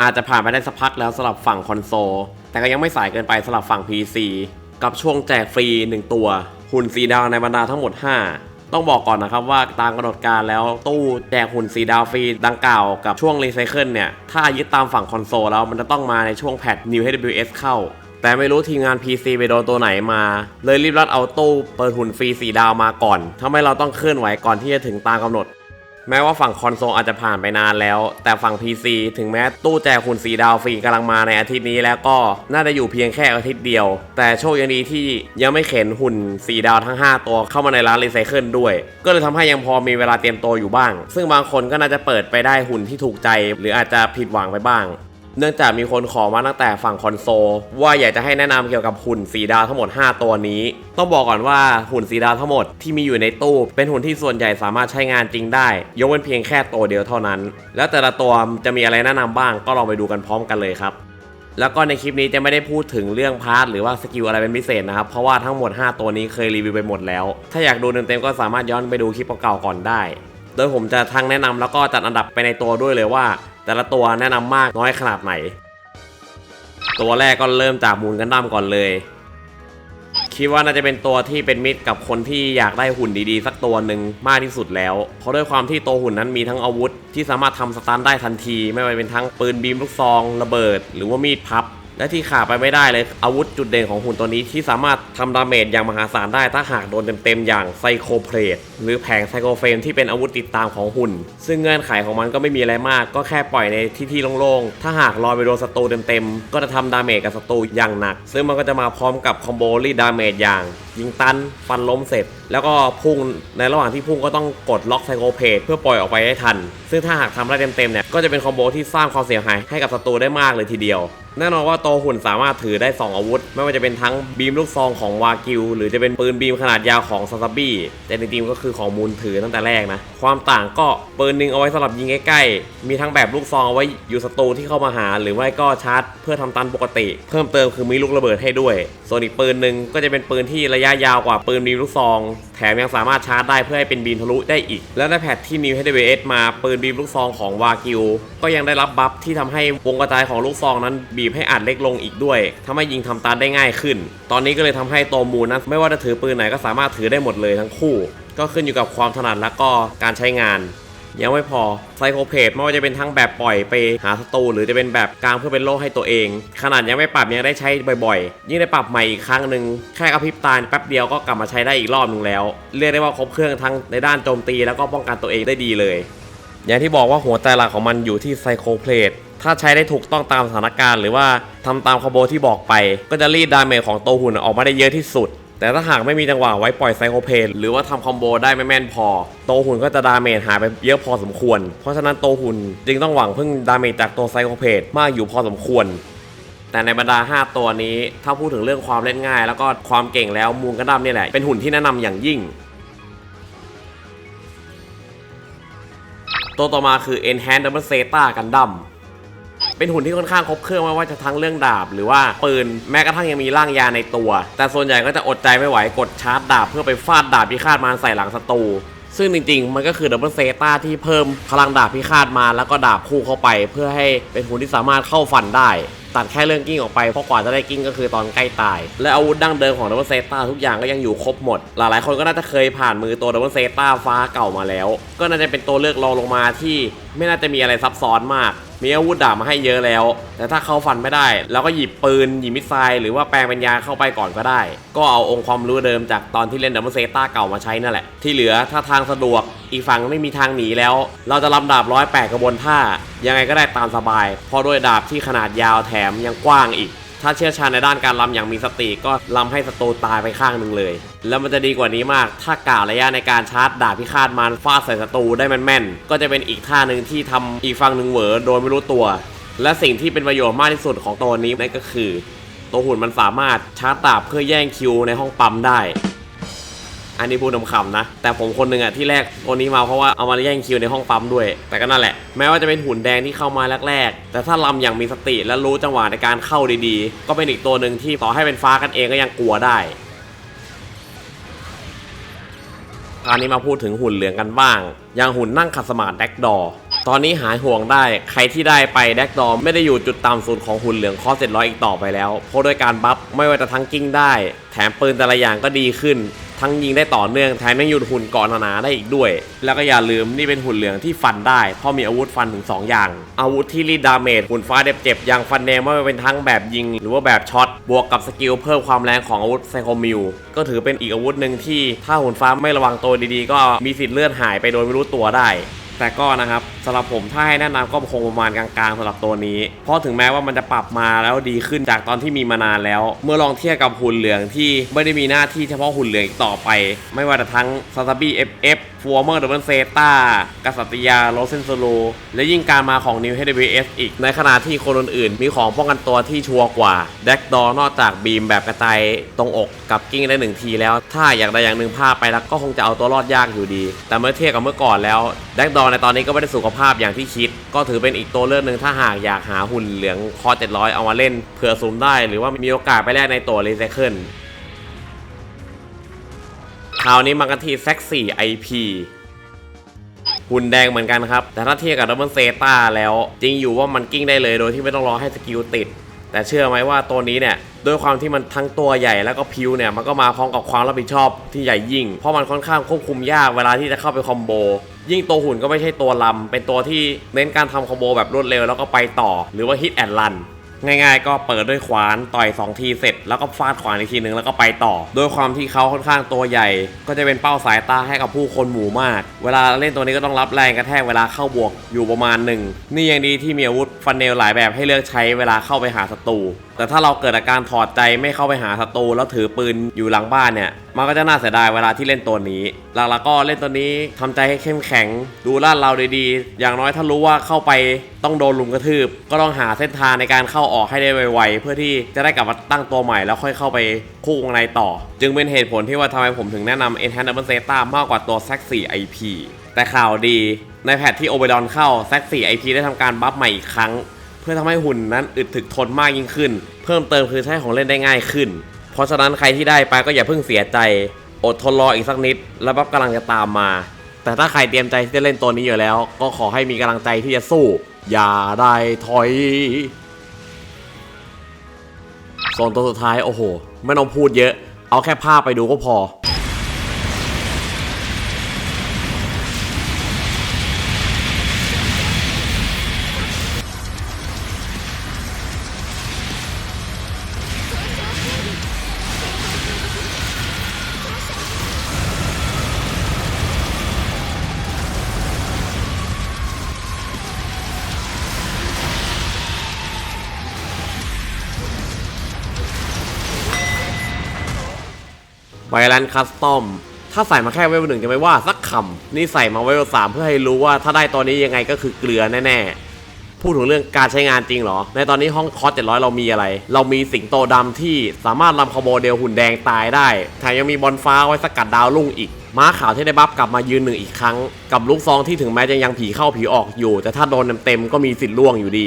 อาจจะผ่านไปได้สักพักแล้วสำหรับฝั่งคอนโซล แต่ก็ยังไม่สายเกินไปสำหรับฝั่ง PC กับช่วงแจกฟรี 1 ตัว หุ่นสีดาวในบรรดาทั้งหมด 5 ต้องบอกก่อนนะครับว่าตามกำหนดการแล้วตู้แจกหุ่นสีดาวฟรีดังกล่าวกับช่วงรีไซเคิลเนี่ย ถ้ายึดตามฝั่งคอนโซลแล้วมันจะต้องมาในช่วงแพท New HWS เข้า แต่ไม่รู้ทีมงาน PC ไปโดนตัวไหนมา เลยรีบรัดเอาตู้เปิดหุ่นฟรีสีดาวมาก่อนทำให้เราต้องเคลื่อนไหวก่อนที่จะถึงตามกำหนด แม้ว่าฝั่งคอนโซลอาจจะผ่านไปนานแล้ว แต่ฝั่ง PC ถึงแม้ตู้แจกหุ่นสีดาวฟรีกำลังมาในอาทิตย์นี้แล้วก็น่าจะอยู่เพียงแค่อาทิตย์เดียว แต่โชคยังดีที่ยังไม่เข็นหุ่นสีดาวทั้ง 5 ตัวเข้ามาในร้านรีไซเคิลด้วย ก็เลยทำให้ยังพอมีเวลาเตรียมตัวอยู่บ้าง ซึ่งบางคนก็น่าจะเปิดไปได้หุ่นที่ถูกใจ หรืออาจจะผิดหวังไปบ้าง เนื่องจากมีคนขอมาตั้งแต่ฝั่งคอนโซลว่าอยากจะให้แนะนำเกี่ยวกับหุ่นสีดาวทั้งหมด 5 ตัวนี้ ต้องบอกก่อนว่าหุ่นสีดาวทั้งหมดที่มีอยู่ในตู้ เป็นหุ่นที่ส่วนใหญ่สามารถใช้งานจริงได้ ยกเว้นเพียงแค่ตัวเดียวเท่านั้น แล้วแต่ละตัวจะมีอะไรแนะนำบ้าง ก็ลองไปดูกันพร้อมกันเลยครับแล้วก็ในคลิปนี้จะไม่ได้พูดถึงเรื่องพาร์ทหรือว่าสกิลอะไรเป็นพิเศษนะครับ เพราะว่าทั้งหมด 5 ตัวนี้เคยรีวิวไปหมดแล้ว ถ้าอยากดูเต็มๆก็สามารถย้อนไปดูคลิปเก่าๆก่อนได้ โดยผมจะทั้งแนะนำแล้วก็จัดอันดับไปในตัวด้วยเลยว่า แต่ละตัวแนะนำมากน้อยขนาดไหน ตัวแรกก็เริ่มจากมูลกันดั้มก่อนเลย คิดว่าน่าจะเป็นตัวที่เป็นมิตรกับคนที่อยากได้หุ่นดีๆ สักตัวหนึ่งมากที่สุดแล้ว เพราะด้วยความที่ตัวหุ่นนั้นมีทั้งอาวุธ ที่สามารถทำสตันได้ทันที ไม่ว่าเป็นทั้งปืนบีมลูกซอง ระเบิด หรือว่ามีดพับ และที่ขาดไปไม่ได้เลยอาวุธจุดเด่นของหุ่นตัวนี้ที่สามารถทำดาเมจอย่างมหาศาลได้ถ้าหากโดนเต็มๆอย่างไซโคเพลตหรือแผงไซโคเฟนที่เป็นอาวุธติดตามของหุ่น ซึ่งเงื่อนไขของมันก็ไม่มีอะไรมาก ก็แค่ปล่อยในที่ที่โล่งๆ ถ้าหากลอยไปโดนศัตรูเต็มๆ ก็จะทำดาเมจกับศัตรูอย่างหนัก ซึ่งมันก็จะมาพร้อมกับคอมโบรีดาเมจอย่างยิงตันฟันล้มเสร็จ แล้วก็พุ่งในระหว่างที่พุ่งก็ต้องกดล็อกไซโคเพดเพื่อปล่อยออกไปให้ทัน ซึ่งถ้าหากทำได้เต็มๆเนี่ยก็จะเป็นคอมโบที่สร้างความเสียหายให้กับศัตรูได้มากเลยทีเดียวแน่นอนว่าโตหุ่นสามารถถือได้ 2 อาวุธ ไม่ว่าจะเป็นทั้งบีมลูกซองของวากิว หรือจะเป็นปืนบีมขนาดยาวของซาซาบี้แต่จริงๆก็คือของมูลถือตั้งแต่แรกนะ ความต่างก็ปืนหนึ่งเอาไว้สำหรับยิงใกล้ๆ มีทั้งแบบลูกซองเอาไว้อยู่ศัตรูที่เข้ามาหา หรือไม่ก็ชาร์จเพื่อทำตันปกติ เพิ่มเติมคือมีลูกระเบิดให้ด้วย ส่วนอีกปืนหนึ่งก็จะเป็นปืนที่ระยะยาวกว่าปืนบีมลูกซอง แถมยังสามารถชาร์จได้เพื่อให้เป็นบีมทะลุได้อีก แล้วในแพทที่ New HWS มาปืนบีมลูกซองของวากิว ก็ยังได้รับบัฟที่ทำให้วงกระจายของลูกซองนั้นบีบให้อัดเล็กลงอีกด้วยทำให้ยิงทำตาได้ง่ายขึ้น ตอนนี้ก็เลยทำให้ตัวมูลนั้นไม่ว่าจะถือปืนไหนก็สามารถถือได้หมดเลยทั้งคู่ ก็ขึ้นอยู่กับความถนัดและก็การใช้งาน ยังไม่พอไซโคเพดไม่ว่าจะเป็นทั้งแบบปล่อยไปหาศัตรูหรือจะเป็นแบบกลางเพื่อเป็นโล่ให้ตัวเอง ขนาดยังไม่ปรับยังได้ใช้บ่อยๆ ยิ่งได้ปรับใหม่อีกครั้งหนึ่งแค่กระพริบตาแป๊บเดียวก็กลับมาใช้ได้อีกรอบหนึ่งแล้ว เรียกได้ว่าครบเครื่องทั้งในด้านโจมตีแล้วก็ป้องกันตัวเองได้ดีเลย อย่างที่บอกว่าหัวใจหลักของมันอยู่ที่ไซโคเพลตถ้าใช้ได้ถูกต้องตามสถานการณ์ หรือว่าทำตามคอโบที่บอกไป ก็จะรีดดาเมจของตัวหุ่นออกมาได้เยอะที่สุด แต่ถ้าหากไม่มีจังหวะไว้ปล่อยไซโคเพนหรือว่าทำคอมโบได้ไม่แม่นพอ โตหุ่นก็จะดาเมจหายไปเยอะพอสมควร เพราะฉะนั้นโตหุ่นจึงต้องหวังพึ่งดาเมจจากตัวไซโคเพนมากอยู่พอสมควร แต่ในบรรดา 5 ตัวนี้ ถ้าพูดถึงเรื่องความเล่นง่าย แล้วก็ความเก่งแล้วมูนกระดัมนี่แหละเป็นหุ่นที่แนะนำอย่างยิ่ง ตัวต่อมาคือ Enhanced Double Zeta Gundam เป็นหุ่นที่ค่อนข้างครบเครื่องไม่ว่าจะทั้งเรื่องดาบ หรือว่าปืนแม้กระทั่งยังมีร่างยาในตัว แต่ส่วนใหญ่ก็จะอดใจไม่ไหวกดชาร์จดาบเพื่อไปฟาดดาบพิฆาตมารใส่หลังศัตรูซึ่งจริงๆ มันก็คือดับเบิลเซตาที่เพิ่มพลังดาบพิฆาตมาแล้วก็ดาบคู่เข้าไป เพื่อให้เป็นหุ่นที่สามารถเข้าฟันได้ตัดแค่เรื่องกิ้งออกไป เพราะกว่าจะได้กิ้งก็คือตอนใกล้ตาย และอาวุธดั้งเดิมของดับเบิลเซตาทุกอย่างก็ยังอยู่ครบหมด หลายๆ คนก็น่าจะเคยผ่านมือตัวดับเบิลเซตาฟ้าเก่ามาแล้ว ก็น่าจะเป็นตัวเลือกรองลงมาที่ไม่น่าจะมีอะไรซับซ้อนมาก มีอาวุธดาบมาให้เยอะแล้ว แต่ถ้าเขาฟันไม่ได้เราก็หยิบปืนหยิบมิสไซล์หรือว่าแปลงเป็นยาเข้าไปก่อนก็ได้ ก็เอาองค์ความรู้เดิมจากตอนที่เล่นดับเบิลเซต้าเก่ามาใช้นั่นแหละ ที่เหลือถ้าทางสะดวกอีกฝั่งไม่มีทางหนีแล้ว เราจะลำดาบร้อยแปดกระบวนท่า ยังไงก็ได้ตามสบาย เพราะด้วยดาบที่ขนาดยาวแถมยังกว้างอีก ถ้าเชี่ยวชาญในด้านการลำอย่างมีสติก็ลำให้ศัตรูตายไปข้างหนึ่งเลย แล้วมันจะดีกว่านี้มาก ถ้าการะยะในการชาร์จดาบพิฆาตมารฟาดใส่ศัตรูได้แม่นๆก็จะเป็นอีกท่าหนึ่งที่ทำอีกฝั่งหนึ่งเหวอโดยไม่รู้ตัว และสิ่งที่เป็นประโยชน์มากที่สุดของตัวนี้นั่นก็คือ ตัวหุ่นมันสามารถชาร์จดาบเพื่อแย่งคิวในห้องปั๊มได้ อันนี้พูดคำๆนะ แต่ผมคนหนึ่งอะที่แรกตัวนี้มาเพราะว่าเอามาแย่งคิวในห้องปั๊มด้วย แต่ก็นั่นแหละ แม้ว่าจะเป็นหุ่นแดงที่เข้ามาแรกๆ แต่ถ้าลำอย่างมีสติและรู้จังหวะในการเข้าดีๆ ก็เป็นอีกตัวหนึ่งที่ต่อให้เป็นฟ้ากันเองก็ยังกลัวได้คราวนี้มาพูดถึงหุ่นเหลืองกันบ้าง อย่างหุ่นนั่งขัดสมาธิแดกดอ ตอนนี้หายห่วงได้ ใครที่ได้ไปแดกดอไม่ได้อยู่จุดต่ำสุดของหุ่นเหลืองคอเจ็ดร้อยอีกต่อไปแล้ว เพราะด้วยการบัฟไม่ว่าจะทั้งกิ้งได้ แถมปืนแต่ละอย่างก็ดีขึ้น ทั้งยิงได้ต่อเนื่องแถมยังหยุดหุ่นเกาะหนาได้อีกด้วย แล้วก็อย่าลืมนี่เป็นหุ่นเหลืองที่ฟันได้เพราะมีอาวุธฟันถึง 2 อย่าง อาวุธที่รีดดาเมจหุ่นฟ้าเจ็บๆอย่างฟันเนมไม่ว่าเป็นทั้งแบบยิง หรือว่าแบบช็อตบวกกับสกิลเพิ่มความแรงของอาวุธไซโคมิวก็ถือเป็นอีกอาวุธหนึ่งที่ถ้าหุ่นฟ้าไม่ระวังตัวดีๆ ก็มีสิทธิ์เลื่อนหายไปโดยไม่รู้ตัวได้ แต่ก็นะครับสำหรับผมถ้าให้แนะนำก็คงประมาณกลางๆสำหรับตัวนี้ เพราะถึงแม้ว่ามันจะปรับมาแล้วดีขึ้นจากตอนที่มีมานานแล้ว เมื่อลองเทียบกับหุ่นเหลืองที่ไม่ได้มีหน้าที่เฉพาะหุ่นเหลืองอีกต่อไป ไม่ว่าจะทั้งซาซาบิเอฟเอฟฟัวเมอร์ดับเบิลเซตากษัตริยาโรเซนโซโล และยิ่งการมาของนิว HWS อีก ในขณะที่คนอื่นๆ มีของป้องกันตัวที่ชัวร์กว่าแดกดอนอกจากบีมแบบกระจายตรงอกกับกิ้งได้หนึ่งทีแล้ว ถ้าอยากได้อย่างหนึ่งพลาดไปแล้วก็คงจะเอาตัวรอดยากอยู่ดี แต่เมื่อเทียบกับเมื่อก่อนแล้วแดกดอนในตอนนี้ก็ไม่ได้สุขภาพอย่างที่คิด ก็ถือเป็นอีกตัวเลือกหนึ่งถ้าหากอยากหาหุ่นเหลืองคอ 700 เอามาเล่นเผื่อซูมได้ หรือว่ามีโอกาสไปแลกในตัวรีไซเคิลคราวนี้มากันที่แซกซี่ IP หุ่นแดงเหมือนกันครับ แต่ถ้าเทียบกับดับเบิลเซตาแล้ว จริงอยู่ว่ามันกิ้งได้เลยโดยที่ไม่ต้องรอให้สกิลติด แต่เชื่อไหมว่าตัวนี้เนี่ยด้วยความที่มันทั้งตัวใหญ่แล้วก็พิวเนี่ยมันก็มาพร้อมกับความรับผิดชอบที่ใหญ่ยิ่ง เพราะมันค่อนข้างควบคุมยากเวลาที่จะเข้าไปคอมโบ ยิ่งตัวหุ่นก็ไม่ใช่ตัวลำเป็นตัวที่เน้นการทำคอมโบแบบรวดเร็วแล้วก็ไปต่อ หรือว่าฮิตแอนด์รัน ง่ายๆ ก็เปิดด้วยขวานต่อย2ทีเสร็จ แล้วก็ฟาดขวานอีกทีหนึ่งแล้วก็ไปต่อด้วยความที่เขาค่อนข้างตัวใหญ่ ก็จะเป็นเป้าสายตาให้กับผู้คนหมู่มาก เวลาเล่นตัวนี้ก็ต้องรับแรงกระแทกเวลาเข้าบวกอยู่ประมาณหนึ่งนี่ยังดีที่มีอาวุธฟันเนลหลายแบบให้เลือกใช้เวลาเข้าไปหาศัตรู แต่ถ้าเราเกิดอาการถอดใจไม่เข้าไปหาศัตรูแล้วถือปืนอยู่หลังบ้านเนี่ยมันก็จะน่าเสียดายเวลาที่เล่นตัวนี้ หลักๆก็เล่นตัวนี้ทำใจให้เข้มแข็ง ดูลาดเราดีๆ อย่างน้อยถ้ารู้ว่าเข้าไปต้องโดนลุมกระทืบ ก็ต้องหาเส้นทางในการเข้าออกให้ได้ไวๆ เพื่อที่จะได้กลับมาตั้งตัวใหม่แล้วค่อยเข้าไปคู่วงในต่อ จึงเป็นเหตุผลที่ว่าทำไมผมถึงแนะนำ Enhanced Double Zeta มากกว่าตัว s a c 4 IP แต่ข่าวดีในแพทที่โอเบรอนเข้า s a c 4 IP ได้ทำการบัฟใหม่อีกครั้ง เพื่อทำให้หุ่นนั้นอึดถึกทนมากยิ่งขึ้น เพิ่มเติมคือใช้ของเล่นได้ง่ายขึ้น เพราะฉะนั้นใครที่ได้ไปก็อย่าเพิ่งเสียใจ อดทนรออีกสักนิด แล้วบัฟกำลังจะตามมา แต่ถ้าใครเตรียมใจที่จะเล่นตัวนี้อยู่แล้ว ก็ขอให้มีกำลังใจที่จะสู้ อย่าได้ถอยส่วนตัวสุดท้ายโอ้โหไม่ต้องพูดเยอะ เอาแค่ภาพไปดูก็พอ ไวรันคัสตอมถ้าใส่มาแค่เวลหนึ่งจะไม่ว่าสักคำนี่ใส่มาเวลสามเพื่อให้รู้ว่าถ้าได้ตัวนี้ยังไงก็คือเกลือแน่ๆ พูดถึงเรื่องการใช้งานจริงเหรอ ในตอนนี้ห้องคอส700เรามีอะไร เรามีสิงโตดำที่สามารถรำคอโบเดลหุ่นแดงตายได้แถมยังมีบอลฟ้าไว้สกัดดาวรุ่งอีก ม้าขาวที่ได้บัฟกลับมายืนหนึ่งอีกครั้ง กับลูกซองที่ถึงแม้จะยังผีเข้าผีออกอยู่ แต่ถ้าโดนเต็มๆก็มีสิทธิ์ล่วงอยู่ดี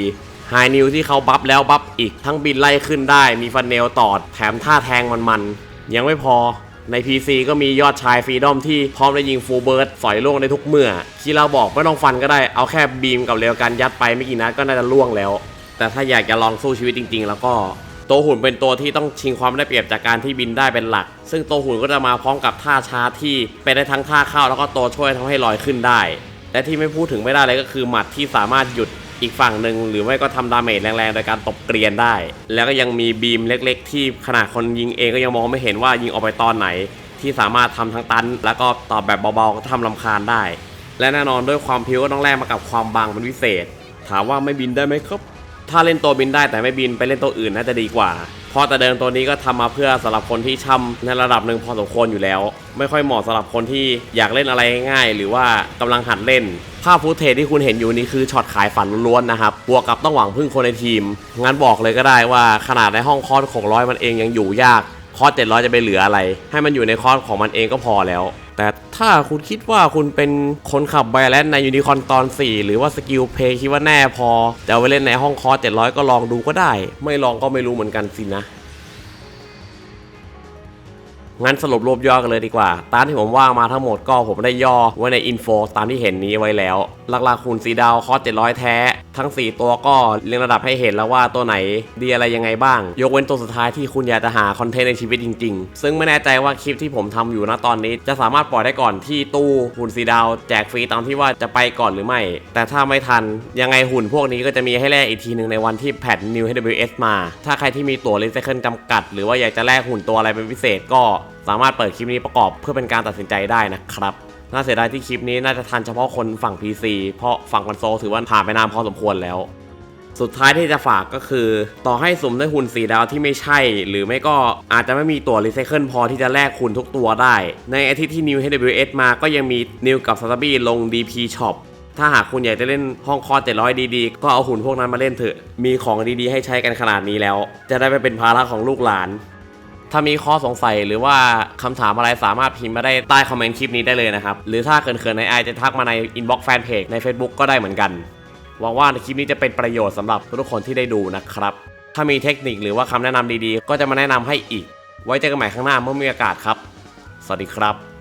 ไฮนิวที่เขาบัฟแล้วบัฟอีกทั้งบินไล่ขึ้นได้ มีฟันเนลตอดแถมท่าแทงมันๆยังไม่พอ ใน PC ก็มียอดชายฟรีดอมที่พร้อมจะยิงฟูลเบิร์ดสอยล่วงได้ทุกเมื่อ ที่เราบอกไม่ต้องฟันก็ได้เอาแค่บีมกับเร็วกันยัดไปไม่กี่นัดก็น่าจะล่วงแล้ว แต่ถ้าอยากจะลองสู้ชีวิตจริง ๆ แล้วก็ตัวหุ่นเป็นตัวที่ต้องชิงความได้เปรียบจากการที่บินได้เป็นหลัก ซึ่งตัวหุ่นก็จะมาพร้อมกับท่าชาร์ที่เป็นได้ทั้งท่าเข้าแล้วก็ตัวช่วยทำให้ลอยขึ้นได้ และที่ไม่พูดถึงไม่ได้เลยก็คือหมัดที่สามารถหยุด อีกฝั่งหนึ่งหรือไม่ก็ทำดาเมจแรงๆ โดยการตบเกรียนได้ แล้วก็ยังมีบีมเล็ก ๆ ที่ขนาดคนยิงเองก็ยังมองไม่เห็นว่ายิงออกไปตอนไหน ที่สามารถทำทั้งตัน แล้วก็ตอบแบบเบาๆก็ทำลำคาญได้ และแน่นอนด้วยความพิวก็ต้องแลกมากับความบางเป็นพิเศษ ถามว่าไม่บินได้ไหมครับ ถ้าเล่นตัวบินได้แต่ไม่บินไปเล่นตัวอื่นน่าจะดีกว่า เพราะแต่เดิมตัวนี้ก็ทำมาเพื่อสำหรับคนที่ช่ำในระดับหนึ่งพอสมควรอยู่แล้ว ไม่ค่อยเหมาะสำหรับคนที่อยากเล่นอะไรง่ายๆหรือว่ากำลังหัดเล่น ภาพฟุตเทจที่คุณเห็นอยู่นี้คือช็อตขายฝันล้วนๆนะครับบวกกับต้องหวังพึ่งคนในทีม งั้นบอกเลยก็ได้ว่าขนาดในห้องคอร์สของร้อยมันเองยังอยู่ยาก คอร์ส700 จะไปเหลืออะไร ให้มันอยู่ในคอร์สของมันเองก็พอแล้ว แต่ถ้าคุณคิดว่าคุณเป็นคนขับไบแลนในยูนิคอนตอน 4 หรือว่าสกิลเพย์คิดว่าแน่พอจะไปเล่นในห้องคอร์ส700 ก็ลองดูก็ได้ ไม่ลองก็ไม่รู้เหมือนกันสินะ งั้นสรุปรวบย่อกันเลยดีกว่า ตามที่ผมว่ามาทั้งหมดก็ผมได้ย่อไว้ในอินโฟตามที่เห็นนี้ไว้แล้ว หลักๆหุ่นสีดาวคอส700แท้ ทั้ง 4 ตัวก็เรียงระดับให้เห็นแล้วว่าตัวไหนดีอะไรยังไงบ้าง ยกเว้นตัวสุดท้ายที่คุณอยากจะหาคอนเทนต์ในชีวิตจริง ๆ ซึ่งไม่แน่ใจว่าคลิปที่ผมทำอยู่นะตอนนี้ จะสามารถปล่อยได้ก่อนที่ตู้หุ่นสีดาวแจกฟรีตามที่ว่าจะไปก่อนหรือไม่ แต่ถ้าไม่ทันยังไงหุ่นพวกนี้ก็จะมีให้แลกอีกทีหนึ่งในวันที่แพท New HWS มา ถ้าใครที่มีตั๋วรีไซเคิลจำกัด หรือว่าอยากจะแลกหุ่นตัวอะไรเป็นพิเศษก็สามารถเปิดคลิปนี้ประกอบเพื่อเป็นการตัดสินใจได้นะครับน่าเสียดายที่คลิปนี้น่าจะทันเฉพาะคนฝั่ง PC เพราะฝั่งคอนโซลถือว่าผ่านไปนานพอสมควรแล้ว สุดท้ายที่จะฝากก็คือ ต่อให้สุ่มได้หุ่นสีดาวที่ไม่ใช่ หรือไม่ก็อาจจะไม่มีตัวรีไซเคิลพอที่จะแลกหุ่นทุกตัวได้ ในอาทิตย์ที่ New HWS มาก็ยังมี New กับ s a t a b i ลง DP Shop ถ้าหากคุณอยากจะเล่นห้องคอร์700ดีๆ ก็เอาหุ่นพวกนั้นมาเล่นเถอะ มีของดีๆ ให้ใช้กันขนาดนี้แล้ว จะได้ไม่เป็นภาระของลูกหลาน ถ้ามีข้อสงสัยหรือว่าคำถามอะไรสามารถพิมพ์มาได้ใต้คอมเมนต์คลิปนี้ได้เลยนะครับ หรือถ้าเขินๆในไอจะทักมาในอินบ็อกซ์แฟนเพจใน Facebook ก็ได้เหมือนกัน หวังว่าในคลิปนี้จะเป็นประโยชน์สำหรับทุกคนที่ได้ดูนะครับ ถ้ามีเทคนิคหรือว่าคำแนะนำดีๆ ก็จะมาแนะนำให้อีก ไว้เจอกันใหม่ข้างหน้าเมื่อมีโอกาสครับ สวัสดีครับ